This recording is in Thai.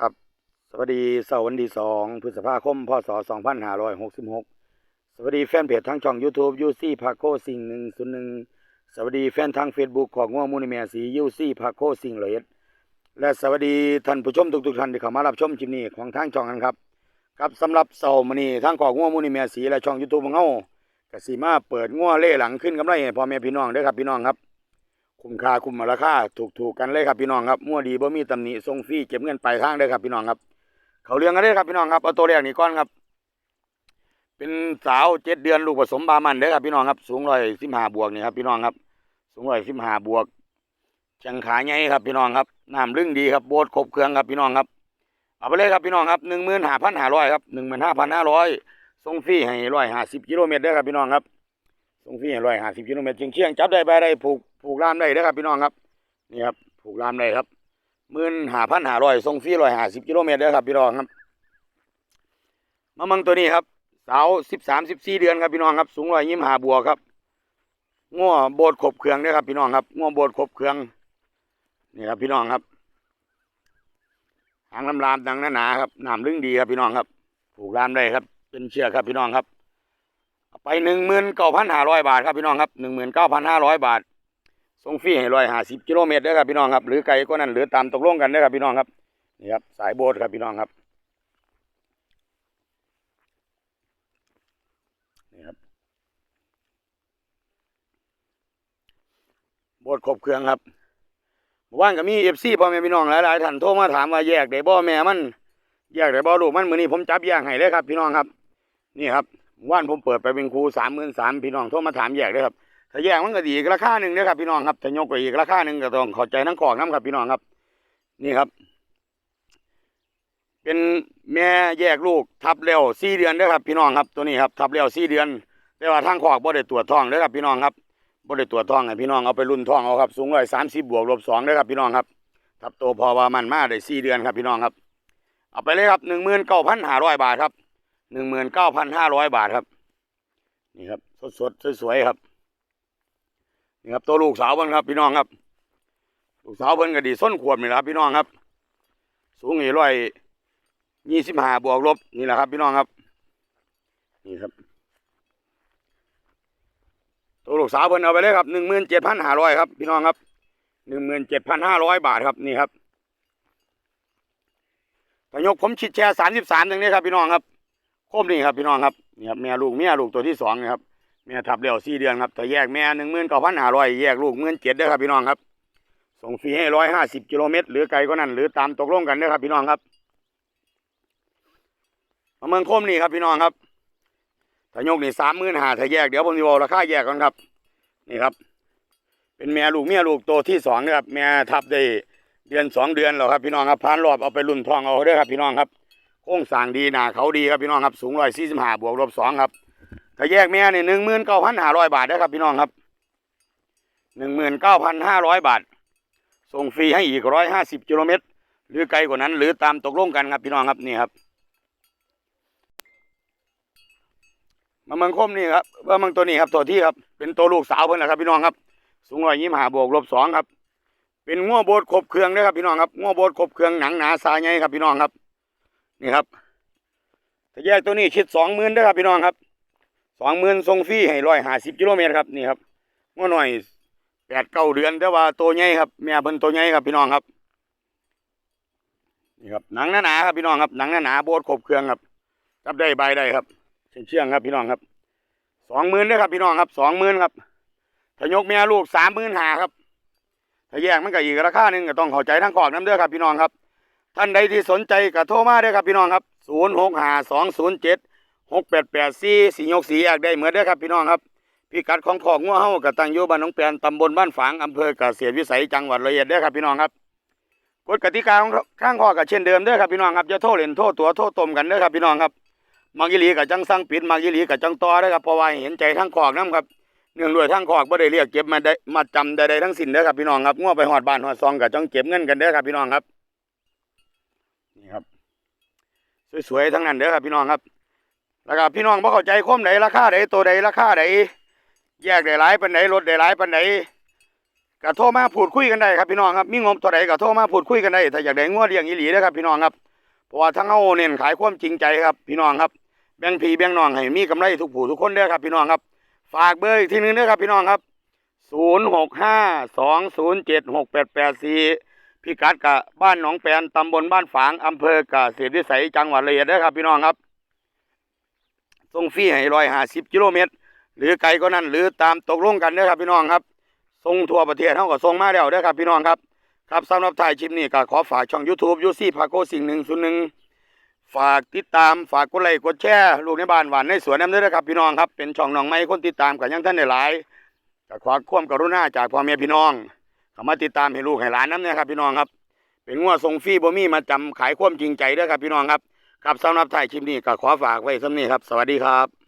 ครับสวัสดีเสาร์วันที่สองพฤษภาคมพศสองพันห้าร้อยหกสิบหกสวัสดีแฟนเพจทั้งช่อง YouTube ยูซี่พาโคสิ่งหนึ่งศูนย์หนึ่งสวัสดีแฟนทาง Facebook ของง่วงมูนิเมียสียูซี่พาโคสิ่งเลยและสวัสดีท่านผู้ชมทุกๆท่านที่เข้ามารับชมคลิปนี้ของทางช่องกันครับ ครับสำหรับเสาร์มื้อนี้ทางของง่วงมูนิเมียสีและช่อง YouTube ของเฮากสิมาเปิดง่วเล่หลังขึ้นกำไรให้พ่อแม่พี่น้องเด้อครับพี่น้องครับ คุ้มค่าคุ้มราคาถูกถูกกันเลยครับพี่น้องครับมั่วดีบ่มีตำหนิส่งฟรีเก็บเงินปลายทางเด้ครับพี่น้องครับ เขาเรื่องกันเด้ครับพี่น้องครับเอาตัวแรกนี่ก่อนครับ เป็นสาวเจ็ดเดือนลูกผสมบามันเด้อครับพี่น้องครับ สูงร้อยสิบห้าบวกนี่ครับพี่น้องครับ สูงร้อยสิบห้าบวกแข้งขาใหญ่ครับพี่น้องครับน้ำลึงดีครับโบดครบเครื่องครับพี่น้องครับเอาไปเลยครับพี่น้องครับหนึ่งหมื่นห้าพันห้าร้อยครับหนึ่งหมื่นห้าพันห้าร้อยส่งฟรีให้ร้อยห้าสิบกิโลเมตรเด้อครับพี่น้องครับ ส่งฟรีห้ร้อยห้าสิบกิโลเมตรเชียงเชียงจับได้ใบได้ผูกผูกล่ามได้เด้อครับพี่น้องครับนี่ครับผูกล่ามได้ครับหมื่นห้าพันห้าร้อยส่งฟรีร้อยห้าสิบกิโลเมตรเด้อครับพี่น้องครับมามังตัวนี้ครับสาวสิบสามสิบสี่เดือนครับพี่น้องครับ สูงร้อยยี่สิบห้าบวกครับง้อโบดขบเครื่องเด้อครับ พี่น้องครับง้อโบดขบเครื่องนี่ครับพี่น้องครับหางลำลามดังหนาๆครับน้ำลึงดีครับพี่น้องครับ ผูกลามได้ครับ เป็นเชือกครับพี่น้องครับ ไปหนึ่งหมื่นเก้าพันห้าร้อยบาทครับพี่น้องครับหนึ่งหมื่นเก้าพันห้าร้อยบาทส่งฟรีให้ร้อยห้าสิบกิโลเมตรเด้อครับพี่น้องครับหรือไกลก็นั่นหรือตามตกลงกันเด้อครับพี่น้องครับนี่ครับสายโบสครับพี่น้องครับนี่ครับโบสครบเครื่องครับว่านก็มีเอฟซีพ่อแม่พี่น้องหลายๆท่านโทรมาถามว่าแยกได้บ่แม่มันแยกได้บ่ลูกมันมือนี้ผมจับแยกให้เลยครับ พี่น้องครับ นี่ครับ ว่านผมเปิดไปเป็นครูสามหมื่นสามพี่น้องโทรมาถามแยกเลยครับถ้าแยกมันก็ดีอีกราคาหนึ่งนะครับพี่น้องครับถ้ายกไปอีกราคาหนึ่งก็ต้องเข้าใจทั้งกอกน้ำครับ พี่น้องครับ นี่ครับ เป็นแม่แยกลูกทับเร็วสี่เดือนเด้ครับ พี่น้องครับ ตัวนี้ครับทับเร็วสี่เดือน แต่ว่าทางขอกบ่ได้ตรวจท้องเด้ครับ พี่น้องครับบ่ได้ตรวจท้องให้พี่น้องเอาไปรุ่นท้องเอาครับสูงร้อยสามสิบบวกลบสองเด้ครับ พี่น้องครับทับโตพอว่ามันมาได้สี่เดือนครับ พี่น้องครับ เอาไปเลยครับหนึ่งหมื่นเก้าพันห้าร้อยบาทครับ หนึ่งหมื่นเก้าพันห้าร้อยบาทครับ นี่ครับ สดๆสวยๆครับ นี่ครับตัวลูกสาวเพิ่นครับ พี่น้องครับ ลูกสาวเพิ่นก็ดีส้นขวบนี่แหละครับ พี่น้องครับ สูงอีร้อยยี่สิบห้าบวกลบนี่แหละครับ พี่น้องครับ นี่ครับ ตัวลูกสาวเพิ่นเอาไปเลยครับหนึ่งหมื่นเจ็ดพันห้าร้อยครับ พี่น้องครับหนึ่งหมื่นเจ็ดพันห้าร้อยบาทครับนี่ครับพยกผมชิดแชร์สามสิบสามตรงนี้ครับพี่น้องครับ โคมนี่ครับพี่น้องครับนี่ครับแม่ลูกเมียลูกตัวที่สองนะครับแม่ทับเลี้ยวสี่เดือนครับแต่แยกแม่หนึ่งหมื่นเก้าพันห้าร้อยแยกลูกหมื่นเจ็ดด้ครับพี่น้องครับ ส่งฟรีให้ร้อยห้าสิบกิโลเมตรหรือไกลก็นั่นหรือตามตกลงกันด้ครับพี่น้องครับมาเมืองโคมนี่ครับพี่น้องครับถ้ายกนี่สามหมื่นห้าถ้าแยกเดี๋ยวผมจะบอกราคาแยกกันครับ นี่ครับ เป็นแม่ลูกเมียลูกตัวที่สองนะครับแม่ทับได้เดือนสองเดือนแล้วครับพี่น้องครับพานรอบเอาไปรุ่นทองเอาเด้อครับพี่น้องครับ โค้งสร้างดีหนาเขาดีครับพี่น้องครับสูงร้อยสี่สิบห้าบวกลบสองครับถ้าแยกแม่เนี่ยหนึ่งหมื่นเก้าพันห้าร้อยบาทนะครับพี่น้องครับหนึ่งหมื่นเก้าพันห้าร้อยบาท ส่งฟรีให้อีกร้อยห้าสิบกิโลเมตร หรือไกลกว่านั้น หรือตามตกลงกันครับพี่น้องครับนี่ครับมาเมืองคมนี่ครับว่าเมืองตัวนี้ครับตัวที่ครับเป็นตัวลูกสาวเพิ่นแหละครับพี่น้องครับ สูงร้อยยี่สิบห้าบวกลบสองครับ เป็นง้อโบดครบเครื่องนะครับพี่น้องครับง้อโบดครบเครื่องหนังหนาสายใหญ่ครับพี่น้องครับ นี่ครับถ้าแยกตัวนี้คิดสองหมื่นด้ครับพี่น้องครับสองหมื่นส่งฟรีให้ร้อยห้าสิบกิโลเมตรครับนี่ครับง้อหน่อยแปดเก้าเดือนแต่ว่าตัวใหญ่ครับแม่เพิ่นตัวใหญ่ครับพี่น้องครับนี่ครับหนังหนาๆครับพี่น้องครับหนังหนาๆโบดครบเครื่องครับจับได้ใบได้ครับเชื่องครับพี่น้องครับสองหมื่นด้ครับพี่น้องครับสองหมื่นครับถ้ายกแม่ลูกสามหมื่นหาครับถ้าแยกมันก็อีกราคาหนึ่งก็ต้องเข้าใจทั้งขอบน้ำเด้อครับพี่น้องครับ ท่านใดที่สนใจก็โทรมาเด้ครับพี่น้องครับศูนย์หกห้าสองศูนย์เจ็ดหกแปดแปดสี่สี่ยกสีอยากได้เหมือนเด้อครับพี่น้องครับพิกัดของของงัวเฮากับตังอยู่บ้านหนองแปนตำบลบ้านฝางอำเภอเกษตรวิสัยจังหวัดระยองเด้อครับพี่น้องครับกฎกติกาของข้างข้อก็เช่นเดิมเด้อครับพี่น้องครับจะโทษเล่นโทษตัวโทษตมกันเด้อครับพี่น้องครับมักยิลีกับจังสังปิดมักยิลีกับจังตอเด้อครับเพราะว่าเห็นใจทั้งขอกน้ำครับเนื่องด้วยทั้งขอกบ่ได้เรียกเก็บมาได้มาจำใดๆทั้งสิ้นเด้อครับพี่น้องครับง้อไปหอดบ้านหอดซองกับจังเก็บเงินกันเด้อครับพี่น้องครับ นี่ครับ สวยๆทั้งนั้นเด้อครับพี่น้องครับแล้วก็พี่น้องพอเข้าใจคมไหนราคาไหนตัวไหนราคาไหนแยกได้หลายปันไหนรถได้หลายปันไหนก็โทรมาพูดคุยกันได้ครับพี่น้องครับมีงบตัวไหนก็โทรมาพูดคุยกันได้ถ้าอยากได้งวดเรียงอีหลีนะครับพี่น้องครับเพราะว่าทั้งเอาเน้นขายความจริงใจครับพี่น้องครับแบ่งผีแบ่งน้องให้มีกำไรทุกผู้ทุกคนเด้อครับพี่น้องครับ ฝากเบอร์อีกทีนึงเด้อครับพี่น้องครับศูนย์หกห้าสองศูนย์เจ็ด0 6 5 2 0 7 6 8 8 4 พิกัดกะบ้านหนองแปนตำบลบ้านฝางอำเภอกะเสรวิสัยจังหวัดระยองเด้ครับ พี่น้องครับส่งฟรีให้ร้อยห้าสิบกิโลเมตร หรือไกลก็นั่นหรือตามตกลงกันเด้ครับ พี่น้องครับส่งทั่วประเทศเท่ากับส่งมาแล้วเด้ครับ พี่น้องครับ ครับสำหรับถ่ายคลิปนี้ก็ขอฝากช่อง YouTube ยูซี่พาโกสิ่งหนึ่งศูนย์หนึ่งฝากติดตามฝากกดไลค์กดแชร์ลูกในบ้านหวานในสวนน้ำด้อครับ พี่น้องครับเป็นช่องน้องไม้คนติดตามกับยังท่านหลายก็ขอความกรุณาจากพ่อแม่พี่น้อง เข้ามาติดตามให้ลูกให้หลานน้ำเนี่ยครับพี่น้องครับ เป็นงัวทรงฟรีบ่มีมาจำขายความจริงใจด้วยครับพี่น้องครับครับสำหรับถ่ายคลิปนี้ก็ขอฝากไว้สำนี้ครับ สวัสดีครับ